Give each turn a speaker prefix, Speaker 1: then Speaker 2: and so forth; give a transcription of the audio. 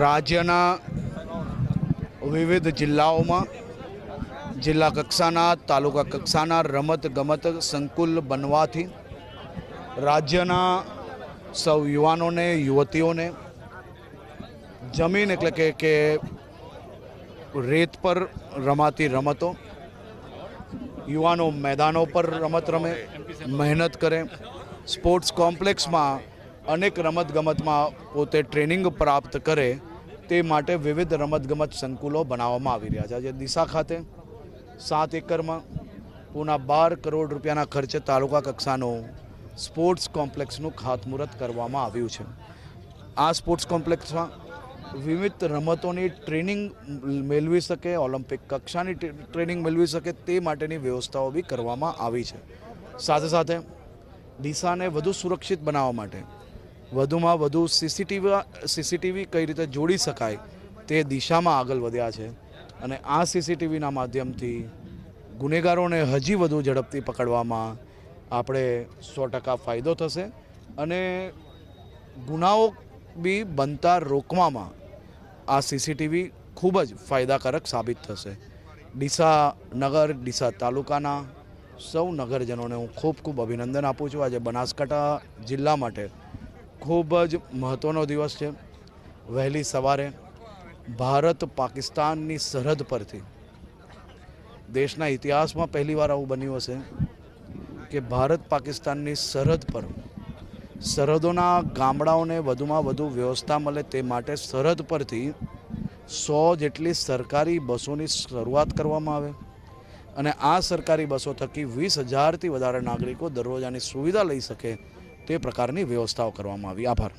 Speaker 1: રાજ્યના વિવિધ જિલ્લાઓમાં જિલ્લા કક્ષાના, તાલુકા કક્ષાના રમત ગમત સંકુલ બનવાથી રાજ્યના સૌ યુવાનોને, યુવતીઓને જમીન એટલે કે કે રેત પર રમાતી રમતો, યુવાનો મેદાનો પર રમત રમે, મહેનત કરે સ્પોર્ટ્સ કોમ્પ્લેક્સમાં અનેક રમતગમતમાં પોતે ટ્રેનિંગ પ્રાપ્ત કરે તે માટે વિવિધ રમતગમત સંકુલો બનાવવામાં આવી રહ્યા છે. આજે દિશા ખાતે સાત એકરમાં પૂના બાર કરોડ રૂપિયાના ખર્ચે તાલુકા કક્ષાનું સ્પોર્ટ્સ કોમ્પ્લેક્સનું ખાતમુહૂર્ત કરવામાં આવ્યું છે. આ સ્પોર્ટ્સ કોમ્પ્લેક્સમાં વિવિધ રમતોની ટ્રેનિંગ મેળવી શકે, ઓલિમ્પિક કક્ષાની ટ્રેનિંગ મેળવી શકે તે માટેની વ્યવસ્થાઓ બી કરવામાં આવી છે. સાથે સાથે ડીસાને વધુ સુરક્ષિત બનાવવા માટે. વધુમાં વધુ સીસીટીવી સીસીટીવી કઈ રીતે જોડી શકાય તે દિશામાં આગળ વધ્યા છે. અને આ સીસીટીવીના માધ્યમથી ગુનેગારોને હજી વધુ ઝડપથી પકડવામાં આપણે સો ટકા ફાયદો થશે. અને ગુનાઓ બી બનતા રોકવામાં આ સીસીટીવી ખૂબ જ ફાયદાકારક સાબિત થશે. ડીસા નગર, ડીસા તાલુકાના સૌ નગરજનોને હું ખૂબ ખૂબ અભિનંદન આપું છું. આજે બનાસકાંઠા જિલ્લા માટે ખૂબ જ મહત્ત્વનો દિવસ છે. વહેલી સવારે ભારત પાકિસ્તાનની સરહદ પરથી દેશના ઇતિહાસમાં પહેલીવાર આવું બન્યું હશે કે ભારત પાકિસ્તાનની સરહદ પર સરહદોના ગામડાઓને વધુમાં વધુ વ્યવસ્થા મળે તે માટે સરહદ પરથી સો જેટલી સરકારી બસોની શરૂઆત કરવામાં આવે. અને આ સરકારી બસો થકી વીસ હજારથી વધારે નાગરિકો દરરોજ આની સુવિધા લઈ શકે તે પ્રકારની વ્યવસ્થાઓ કરવામાં આવી. આભાર.